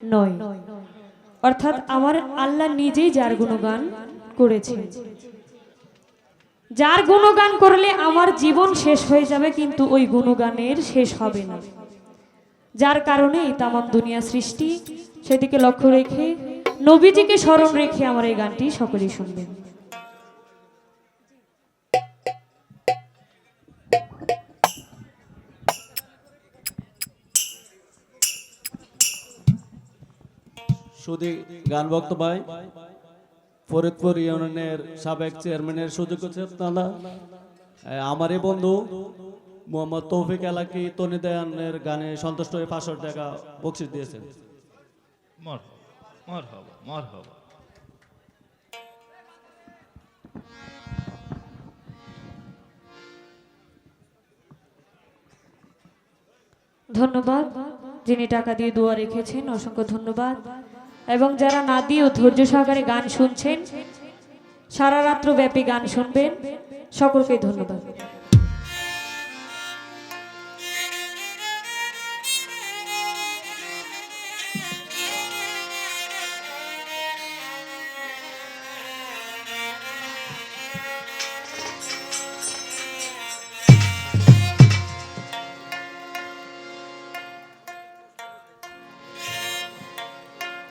নয়। অর্থাৎ আমার আল্লাহ নিজেই যার গুণগান করেছে যার গুণগান করলে আমার জীবন শেষ হয়ে যাবে কিন্তু ওই গুণগানের শেষ হবে না। যার কারণে তামাম দুনিয়া সৃষ্টি সেদিকে লক্ষ্য রেখে নবীজিকে স্মরণ রেখে আমার এই গানটি সকলেই শুনবেন। সুদী গান ভক্ত ভাই ফরিদপুর ইউনিয়নের সাবেক চেয়ারম্যানের সুযোগ হচ্ছে আপনারা আমার এই বন্ধু মোহাম্মদ তৌফিক এলাকি তনি দেয়ানের গানে সন্তুষ্ট হয়ে পাঁচশো টাকা বকশিস দিয়েছেন। ধন্যবাদ যিনি টাকা দিয়ে দোয়া রেখেছেন অসংখ্য ধন্যবাদ। এবং যারা না ও ধৈর্য সহকারে গান শুনছেন, সারা রাত্র ব্যাপী গান শুনবেন, সকলকে ধন্যবাদ।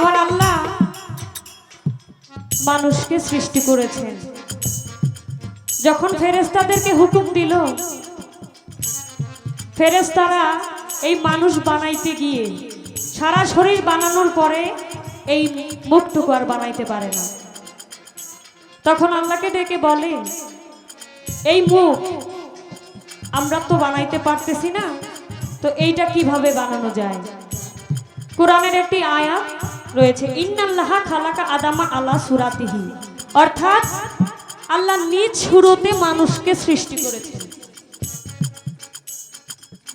আমার আল্লাহ মানুষকে সৃষ্টি করেছেন। যখন ফেরেস্তাদেরকে হুকুম দিল ফেরেস্তারা এই মানুষ বানাইতে গিয়ে সারা শরীর বানানোর পরে এই মুখটুকু আর বানাইতে পারে না। তখন আল্লাহকে ডেকে বলে, এই মুখ আমরা তো বানাইতে পারতেছি না, তো এইটা কীভাবে বানানো যায়? কোরআনের একটি আয়াত রয়েছে। ইন্নাল্লাহা খালাকা আদামা সুরাতিহি। অর্থাৎ আল্লাহ নিজ সুরতে মানুষকে সৃষ্টি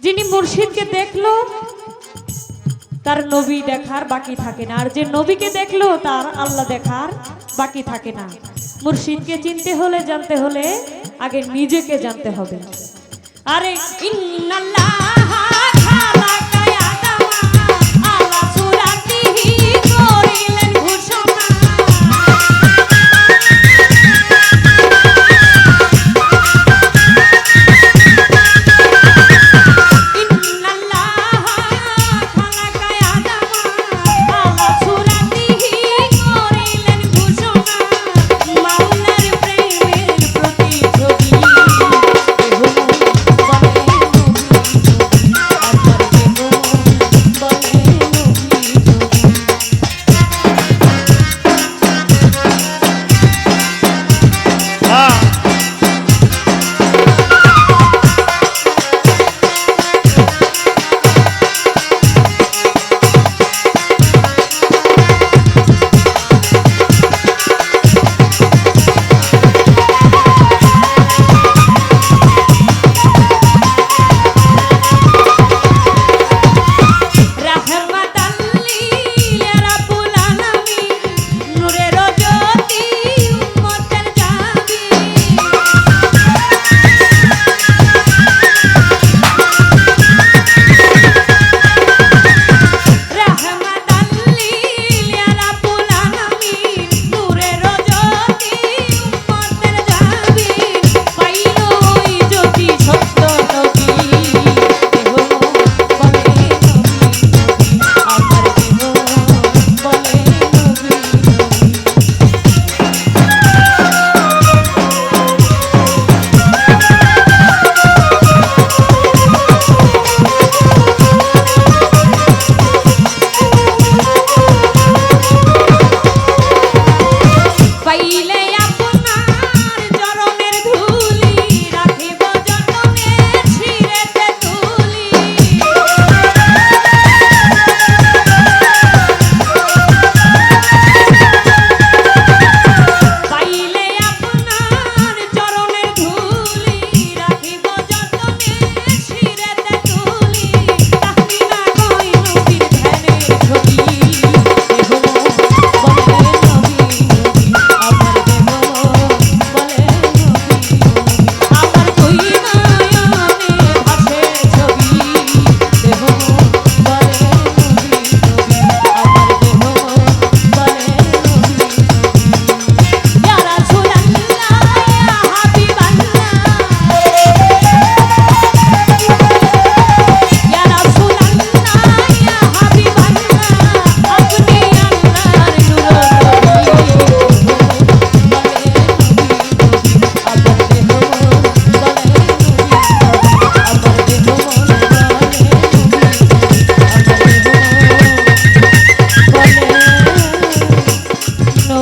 যিনি মুর্শিদকে দেখল, তার নবী দেখার বাকি থাকে না। আর যে নবীকে দেখল, তার আল্লাহ দেখার বাকি থাকে না। মুর্শিদকে চিনতে হলে, জানতে হলে আগে নিজেকে জানতে হবে। আরে ইন্নাল্লাহ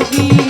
রাখি